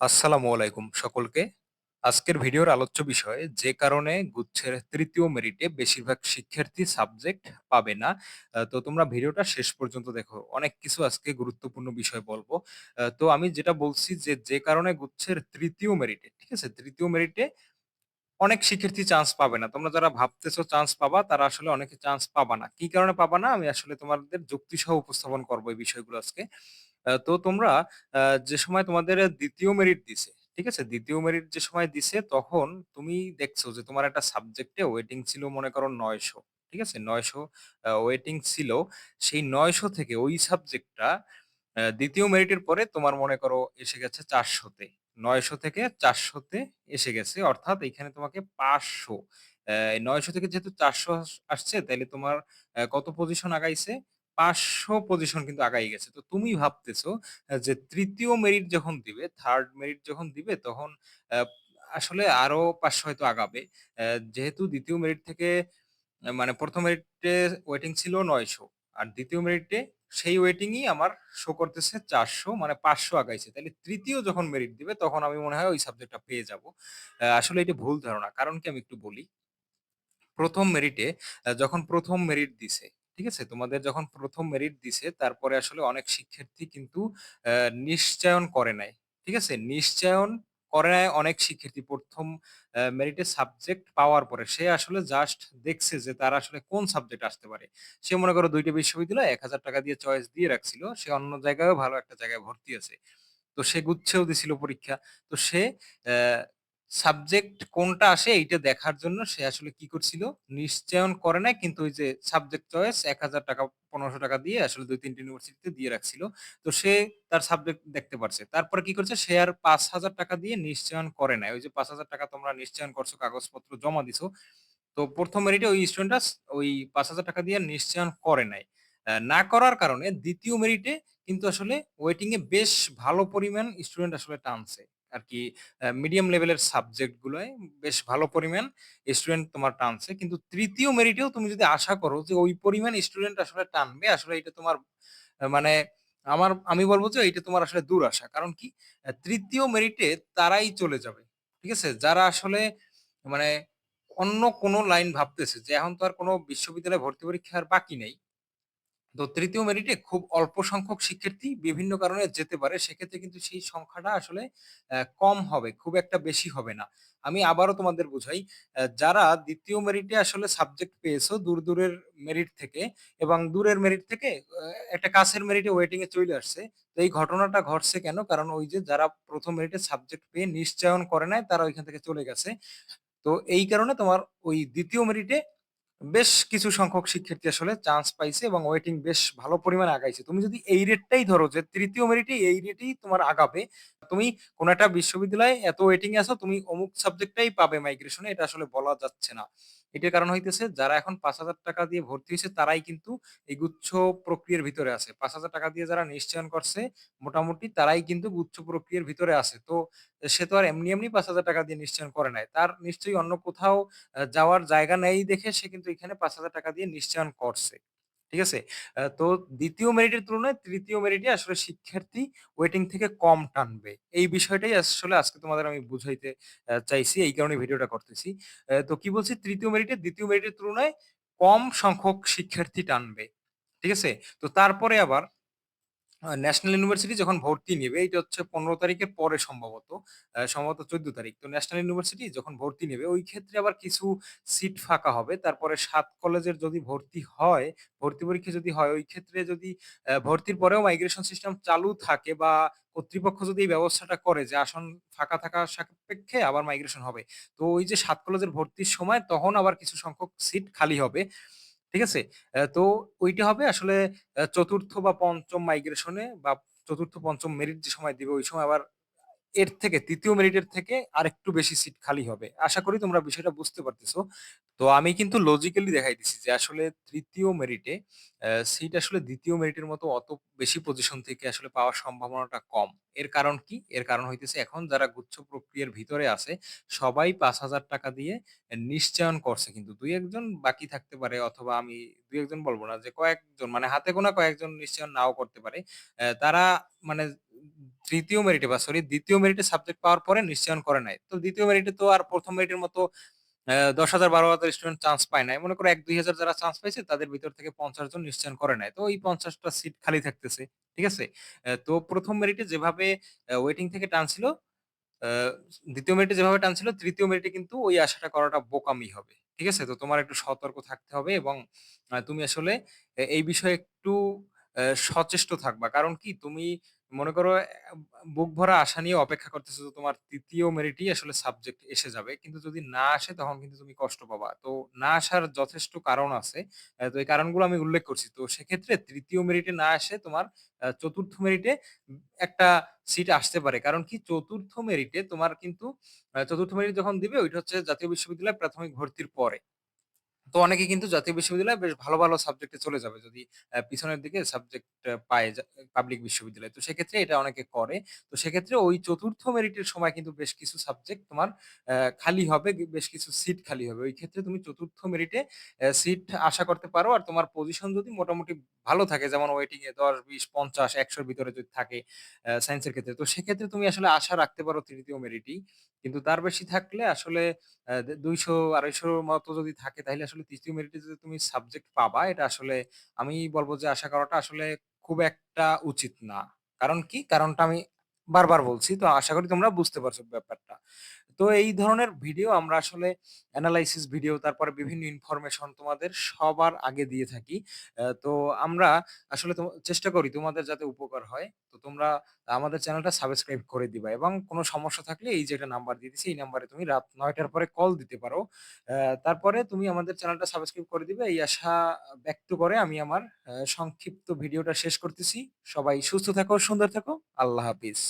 আসসালামু আলাইকুম সকলকে। আজকের ভিডিওর আলোচ্য বিষয় যে কারণে গুচ্ছের তৃতীয় মেরিটে বেশিরভাগ শিক্ষার্থী সাবজেক্ট পাবে না। তো তোমরা ভিডিওটা শেষ পর্যন্ত দেখো। অনেক কিছু আজকে গুরুত্বপূর্ণ বিষয় বলব। তো আমি যেটা বলছি যে, যে কারণে গুচ্ছের তৃতীয় মেরিটে, ঠিক আছে? তৃতীয় মেরিটে অনেক শিক্ষার্থী চান্স পাবে না। তোমরা যারা ভাবতেছো চান্স পাবা, তারা আসলে অনেকে চান্স পাবা না। কি কারণে পাবা না? আমি আসলে তোমাদের যুক্তিসহ উপস্থাপন করব এই বিষয়গুলো আজকে। তো তোমরা যে সময় তোমাদের দ্বিতীয় মেরিট দিছে, ঠিক আছে? দ্বিতীয় মেরিট যে সময় দিছে তখন তুমি দেখছ যে তোমার একটা সাবজেক্টে ওয়েটিং ছিল মনে করো ৯০০, ঠিক আছে? ৯০০ আ ওয়েটিং ছিল। সেই ৯০০ থেকে ওই সাবজেক্টটা ২য় মেরিটের পরে তোমার মনে করো এসে গেছে চারশোতে নয়শো থেকে ৪০০ তে এসে গেছে। অর্থাৎ এখানে তোমাকে ৫০০ অ্যা ৯০০ থেকে যেহেতু চারশো আসছে তাইলে তোমার কত পজিশন আগাইছে? ৫০০ পজিশন কিন্তু আগাই গেছে। তো তুমি ভাবতেছো যে তৃতীয় মেরিট যখন দিবে, থার্ড মেরিট যখন দিবে তখন আসলে আরও ৫০০ হয়তো আগাবে। যেহেতু দ্বিতীয় মেরিট থেকে মানে প্রথম মেরিটে ওয়েটিং ছিল ৯০০ আর দ্বিতীয় মেরিটে সেই ওয়েটিংই আমার শো করতেছে ৪০০ মানে ৫০০ আগাইছে। তাহলে তৃতীয় যখন মেরিট দিবে তখন আমি মনে হয় ওই সাবজেক্টটা পেয়ে যাব। আসলে এটা ভুল ধারণা। কারণ কি আমি একটু বলি। প্রথম মেরিটে যখন প্রথম মেরিট দিছে, ঠিক আছে? তোমাদের যখন ১ম মেরিট দিছে তারপরে আসলে অনেক শিক্ষার্থী কিন্তু অ্যা নিশ্চয়ন করে নাই। ঠিক আছে? নিশ্চয়ন করে নাই অনেক শিক্ষার্থী ১ম অ্যা মেরিটে সাবজেক্ট পাওয়ার পরে। সে আসলে জাস্ট দেখছে যে তার আসলে কোন সাবজেক্ট আসতে পারে। সে মনে করো ২ টা বিশ্ববিদ্যালয়ে ৳১,০০০ দিয়ে চয়েস দিয়ে রাখছিল। সে অন্য জায়গায়ও ভালো একটা জায়গায় ভর্তি আছে। তো সে গুচ্ছেও দিছিল পরীক্ষা। তো সে সাবজেক্ট কোনটা আসে এইটা দেখার জন্য সে আসলে কি করছিল? নিশ্চয়ন করে নাই কিন্তু ওই যে সাবজেক্ট চয়েস ৳১,০০০ ৳১৫০০ দিয়ে আসলে ২-৩ টা ইউনিভার্সিটিতে দিয়ে রাখছিল। তো সে তার সাবজেক্ট দেখতে পারছে। তারপরে কি করছে? সে আর ৳৫,০০০ দিয়ে নিশ্চয়ন করে নাই। ওই যে ৳৫,০০০ তোমরা নিশ্চয়ন করছ, কাগজপত্র জমা দিছো। তো প্রথম মেরিটে ওই স্টুডেন্টটা স ওই ৳৫,০০০ দিয়ে নিশ্চয়ন করে নাই। না করার কারণে দ্বিতীয় মেরিটে কিন্তু আসলে ওয়েটিং এ বেশ ভালো পরিমাণ স্টুডেন্ট আসলে টানছে। আরকি অ্যা মিডিয়াম লেভেলের সাবজেক্ট গুলোয় বেশ ভালো পরিমাণ স্টুডেন্ট তোমার টানছে। কিন্তু তৃতীয় মেরিটেও তুমি যদি আশা করো যে ওই পরিমাণ স্টুডেন্ট আসলে টানবে, আসলে এটা তোমার মানে আমার আমি বলব যে এইটা তোমার আসলে দুরাশা। কারণ কি? তৃতীয় মেরিটে তারাই চলে যাবে। ঠিক আছে? যারা আসলে মানে অন্য কোনো লাইন ভাবতেছে যে এখন তো আর কোনো বিশ্ববিদ্যালয়ে ভর্তি পরীক্ষা আর বাকি নেই। তো তৃতীয় মেরিটে খুব অল্প সংখ্যক শিক্ষার্থী বিভিন্ন কারণে যেতে পারে। সেক্ষেত্রে কিন্তু সেই সংখ্যাটা আসলে কম হবে। খুব একটা বেশি হবে না। আমি আবারও তোমাদের বুঝাই। যারা দ্বিতীয় মেরিটে আসলে সাবজেক্ট পেয়েছ দূর, দূরের মেরিট থেকে এবং দূরের মেরিট থেকে একটা কাছের মেরিটে ওয়েটিং এ চইলে আসছে। তো এই ঘটনাটা ঘটছে কেন? কারণ ওই যে যারা প্রথম মেরিটে সাবজেক্ট পেয়ে নিশ্চয়ন করে নাই তারা ওইখান থেকে চলে গেছে। তো এই কারণে তোমার ওই দ্বিতীয় মেরিটে বেশ কিছু সংখ্যক শিক্ষার্থী আসলে চান্স পাইছে এবং ওয়েটিং বেশ ভালো পরিমাণে আগাইছে। তুমি যদি এই রেটটাই ধরো যে তৃতীয় মেরিটে এই রেটেই তোমার আগাবে। তুমি কোন একটা বিশ্ববিদ্যালয়ে এত ওয়েটিং আছো, তুমি অমুক সাবজেক্টটাই পাবে মাইগ্রেশনে এটা আসলে বলা যাচ্ছে না। এটার কারণ হইতেছে যারা এখন ৳৫,০০০ দিয়ে ভর্তি হয়েছে তারাই কিন্তু এই গুচ্ছ প্রক্রিয়ার ভিতরে আছে। ৳৫,০০০ দিয়ে যারা নিশ্চয়ন করছে মোটামুটি তারাই কিন্তু গুচ্ছ প্রক্রিয়ার ভিতরে আছে। তো সে তো আর এমনি, এমনি ৳৫,০০০ দিয়ে নিশ্চয়ন করে নাই। তার নিশ্চয়ই অন্য কোথাও যাওয়ার জায়গা নেই দেখে সে কিন্তু এখানে ৳৫,০০০ দিয়ে নিশ্চয়ন করছে। ঠিক আছে? তো দ্বিতীয় মেরিটের তুলনায় তৃতীয় মেরিটে আসলে শিক্ষার্থী ওয়েটিং থেকে কম টানবে। এই বিষয়টাই আসলে আজকে তোমাদের আমি বুঝাইতে চাইছি। এই কারণে ভিডিওটা করতেছি। তো কি বলছি? তৃতীয় মেরিটে দ্বিতীয় মেরিটের তুলনায় কম সংখ্যক শিক্ষার্থী টানবে। ঠিক আছে? তো তারপরে আবার ন্যাশনাল ইউনিভার্সিটি যখন ভর্তি নেবে এইটা হচ্ছে ১৫ তারিখের পরে সম্ভবত। সম্ভবত ১৪ তারিখ। তো ন্যাশনাল ইউনিভার্সিটি যখন ভর্তি নেবে ওই ক্ষেত্রে আবার কিছু সিট ফাঁকা হবে। তারপরে সাত কলেজের যদি ভর্তি হয়, ভর্তি পরীক্ষা যদি হয়, ওই ক্ষেত্রে যদি ভর্তির পরেও মাইগ্রেশন সিস্টেম চালু থাকে বা কর্তৃপক্ষ যদি এই ব্যবস্থাটা করে যে আসন ফাঁকা থাকার সাপেক্ষে আবার মাইগ্রেশন হবে। তো ওই যে সাত কলেজের ভর্তির সময় তখন আবার কিছু সংখ্যক সিট খালি হবে। ঠিক আছে? তো ওইটা হবে আসলে চতুর্থ বা পঞ্চম মাইগ্রেশনে বা ৪র্থ, ৫ম মেরিট যে সময় দিবে ওই সময় আবার এর থেকে তৃতীয় মেরিটের থেকে আর একটু বেশি সিট খালি হবে। আশা করি তোমরা বিষয়টা বুঝতে পারতেছো। তো আমি কিন্তু লজিক্যালি দেখাই দিছি যে আসলে তৃতীয় মেরিটে সিট আসলে দ্বিতীয় মেরিটের মতো অত বেশি পজিশন থেকে আসলে পাওয়ার সম্ভাবনাটা কম। এর কারণ কি? এর কারণ হইতেছে এখন যারা গুচ্ছ প্রক্রিয়ার ভিতরে আছে সবাই ৳৫,০০০ দিয়ে নিশ্চয়ন করছে কিন্তু দুই একজন বাকি থাকতে পারে অথবা আমি ২-১ জন না যে কয়েকজন মানে হাতে গোনা কয়েকজন নিশ্চয়ন নাও করতে পারে। তারা মানে তৃতীয় মেরিটে বা সরি দ্বিতীয় মেরিটে সাবজেক্ট পাওয়ার পরে নিশ্চয়ন করে নাই। তো দ্বিতীয় মেরিটে তো আর প্রথম মেরিটের মতো অ্যা ১০,০০০-১২,০০০ স্টুডেন্ট চান্স পায় নাই। মনে করো ১-২,০০০ যারা চান্স পাইছে তাদের ভিতর থেকে ৫০ জন নিশ্চয়ন করে নাই। তো ওই পঞ্চাশটা সিট খালি থাকতেছে। ঠিক আছে? তো প্রথম মেরিটে যেভাবে ওয়েটিং থেকে টানছিল, দ্বিতীয় মেরিটে যেভাবে টানছিল তৃতীয় মেরিটে কিন্তু ওই আশাটা করাটা বোকামি হবে। ঠিক আছে? তো তোমার একটু সতর্ক থাকতে হবে এবং তুমি আসলে এই বিষয়ে একটু সচেষ্ট থাকবা। কারণ কি তুমি মনে করো বুক ভরা আশা নিয়ে অপেক্ষা করতেছো যে তোমার তৃতীয় মেরিটই আসলে সাবজেক্ট এসে যাবে। কিন্তু যদি না আসে, তখন কিন্তু তুমি কষ্ট পাবা। তো না আসার যথেষ্ট কারণ আছে। তো এই কারণগুলো আমি উল্লেখ করছি। তো সেক্ষেত্রে তৃতীয় মেরিটে না আসে তোমার আ ৪র্থ মেরিটে একটা সিট আসতে পারে। কারণ কি চতুর্থ মেরিটে তোমার কিন্তু আ ৪র্থ মেরিট যখন দিবে, ওইটা হচ্ছে জাতীয় বিশ্ববিদ্যালয়ে প্রাথমিক ভর্তির পরে। তো অনেকে কিন্তু জাতীয় বিশ্ববিদ্যালয়ে বেশ ভালো, ভালো সাবজেক্টে চলে যাবে যদি অ্যা পিছনের দিকে সাবজেক্ট পায় পাবলিক বিশ্ববিদ্যালয়ে। তো সেক্ষেত্রে এটা অনেকে করে। তো সেক্ষেত্রে ওই চতুর্থ মেরিটের সময় কিন্তু বেশ কিছু সাবজেক্ট তোমার অ্যা খালি হবে, বেশ কিছু সিট খালি হবে। ওই ক্ষেত্রে তুমি চতুর্থ মেরিটে সিট আশা করতে পারো। আর তোমার পজিশন যদি মোটামুটি ভালো থাকে যেমন ওয়েটিং এ ১০, ২০, ৫০, ১০০ র ভিতরে যদি থাকে সায়েন্সের ক্ষেত্রে। তো সেক্ষেত্রে তুমি আসলে আশা রাখতে পারো ৩য় মেরিটেই। কিন্তু তার বেশি থাকলে আসলে দুইশো, আড়াইশো ২০০-২৫০ মতো যদি থাকে তাহলে আসলে ৩য় মেরিটে যদি তুমি সাবজেক্ট পাবা, এটা আসলে আমি বলব যে আশা করাটা আসলে খুব একটা উচিত না। কারণ কি? কারণটা আমি বারবার বলছি। তো আশা করি তোমরা বুঝতে পারছ ব্যাপারটা। তো এই ধরনের ভিডিও আমরা আসলে অ্যানালাইসিস ভিডিও তারপরে বিভিন্ন ইনফরমেশন তোমাদের সবার আগে দিয়ে থাকি। অ্যা তো আমরা আসলে চেষ্টা করি তোমাদের যাতে উপকার হয়। তো তোমরা আমাদের চ্যানেলটা সাবস্ক্রাইব করে দিবা এবং কোনো সমস্যা থাকলে এই যে একটা নাম্বার দিয়ে দিছি এই নাম্বারে তুমি রাত নয়টার পরে কল দিতে পারো। অ্যা তারপরে তুমি আমাদের চ্যানেলটা সাবস্ক্রাইব করে দিবে এই আশা ব্যক্ত করে আমি আমার অ্যা সংক্ষিপ্ত ভিডিওটা শেষ করতেছি। সবাই সুস্থ থাকো, সুন্দর থাকো। আল্লাহ হাফিজ।